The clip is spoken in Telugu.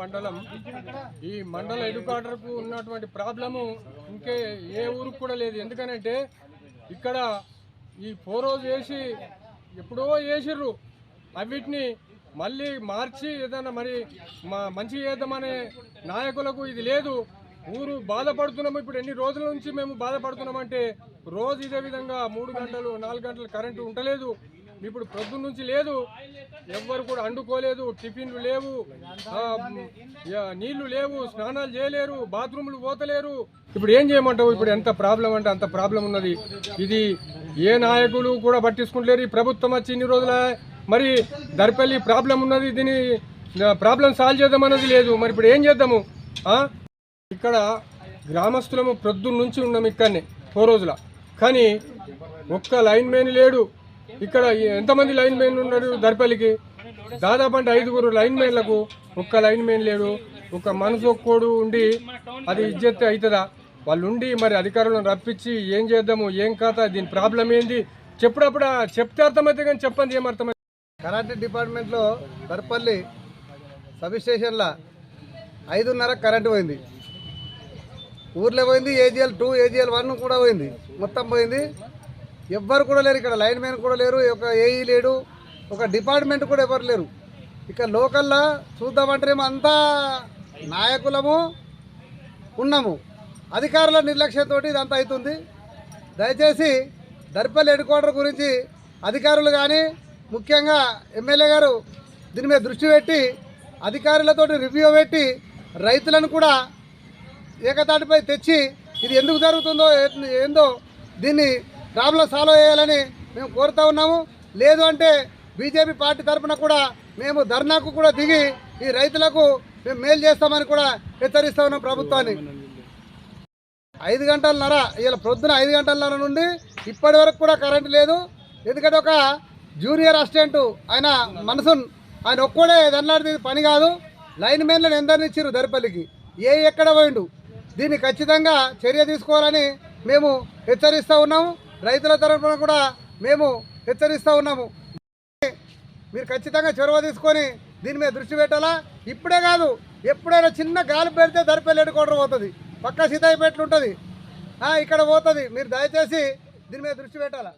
మండలం. ఈ మండల ఎడ్యుకేటర్కు ఉన్నటువంటి ప్రాబ్లము ఇంకే ఏ ఊరికి కూడా లేదు. ఎందుకనంటే ఇక్కడ ఈ ఫోరోజ్ వేసి ఎప్పుడో వేసిర్రు అవిటిని మళ్ళీ మార్చి ఏదైనా మరి మా మంచి చేద్దామనే నాయకులకు ఇది లేదు. ఊరు బాధపడుతున్నాము. ఇప్పుడు ఎన్ని రోజుల నుంచి మేము బాధపడుతున్నామంటే రోజు ఇదే విధంగా మూడు గంటలు నాలుగు గంటలు కరెంటు ఉండలేదు. ఇప్పుడు ప్రొద్దున నుంచి లేదు. ఎవ్వరు కూడా అండుకోలేదు టిఫిన్లు లేవు నీళ్ళు లేవు స్నానాలు చేయలేరు బాత్రూములు పోతలేరు. ఇప్పుడు ఏం చేయమంటావు? ఇప్పుడు ఎంత ప్రాబ్లం అంటే అంత ప్రాబ్లం ఉన్నది. ఇది ఏ నాయకులు కూడా పట్టించుకుంటలేరు. ఈ ప్రభుత్వం వచ్చి ఇన్ని రోజుల మరి దరిపల్లి ప్రాబ్లం ఉన్నది. దీని ప్రాబ్లం సాల్వ్ చేద్దామన్నది లేదు. మరి ఇప్పుడు ఏం చేద్దాము? ఇక్కడ గ్రామస్తులము ప్రొద్దున్న నుంచి ఉన్నాం ఇక్కడనే ఓ రోజుల. కానీ ఒక్క లైన్ మ్యాన్ లేడు. ఇక్కడ ఎంతమంది లైన్ మెయిన్ ఉన్నారు దర్పల్లికి దాదాపు అంటే ఐదుగురు లైన్ మెయిన్లకు ఒక్క లైన్ మెయిన్ లేడు. ఒక మనసు ఒక్కోడు ఉండి అది ఇజ్జత్ అవుతుందా వాళ్ళు ఉండి మరి అధికారులను రప్పించి ఏం చేద్దాము ఏం కాత దీని ప్రాబ్లం ఏంది? చెప్పుడప్పుడు చెప్తే అర్థమైతే కానీ చెప్పండి ఏం అర్థమైంది కరెంట్ డిపార్ట్మెంట్లో దర్పల్లి సబ్ స్టేషన్లో ఐదున్నర కరెంటు పోయింది. ఊర్లో పోయింది ఏజిఎల్ టూ ఏజిఎల్ వన్ కూడా పోయింది. మొత్తం పోయింది. ఎవ్వరు కూడా లేరు ఇక్కడ. లైన్ మ్యాన్ కూడా లేరు ఒక ఏఈ లేడు ఒక డిపార్ట్మెంట్ కూడా ఎవరు లేరు. ఇక లోకల్లో చూద్దామంటేనేమో అంతా నాయకులము ఉన్నాము. అధికారుల నిర్లక్ష్యంతో ఇదంతా అవుతుంది. దయచేసి దర్పల్లి హెడ్ క్వార్టర్ గురించి అధికారులు కానీ ముఖ్యంగా ఎమ్మెల్యే గారు దీని మీద దృష్టి పెట్టి అధికారులతో రివ్యూ పెట్టి రైతులను కూడా ఏకతాటిపై తెచ్చి ఇది ఎందుకు జరుగుతుందో ఏందో దీన్ని ప్రాబ్లం సాల్వ్ చేయాలని మేము కోరుతా ఉన్నాము. లేదు అంటే బీజేపీ పార్టీ తరఫున కూడా మేము ధర్నాకు కూడా దిగి ఈ రైతులకు మేము మేలు చేస్తామని కూడా హెచ్చరిస్తా ఉన్నాం ప్రభుత్వాన్ని. ఐదు గంటలన్నర ఇలా ప్రొద్దున ఐదు గంటలన్నర నుండి ఇప్పటి వరకు కూడా కరెంట్ లేదు. ఎందుకంటే ఒక జూనియర్ అసిస్టెంట్ ఆయన మనసున్ ఆయన ఒక్కడే దన్నాడిది పని కాదు. లైన్ మెన్లను ఎందరిని ఇచ్చారు దరిపల్లికి? ఏ ఎక్కడ పోయిండు? దీన్ని ఖచ్చితంగా చర్య తీసుకోవాలని మేము హెచ్చరిస్తూ ఉన్నాము. రైతుల తరఫున కూడా మేము హెచ్చరిస్తూ ఉన్నాము. మీరు ఖచ్చితంగా చొరవ తీసుకొని దీని మీద దృష్టి పెట్టాలా? ఇప్పుడే కాదు ఎప్పుడైనా చిన్న గాలి పెడితే దరిపల్లి కోటర్ పోతుంది. పక్క సీతాయిపేటలు ఉంటుంది. ఇక్కడ పోతుంది. మీరు దయచేసి దీని మీద దృష్టి పెట్టాలా?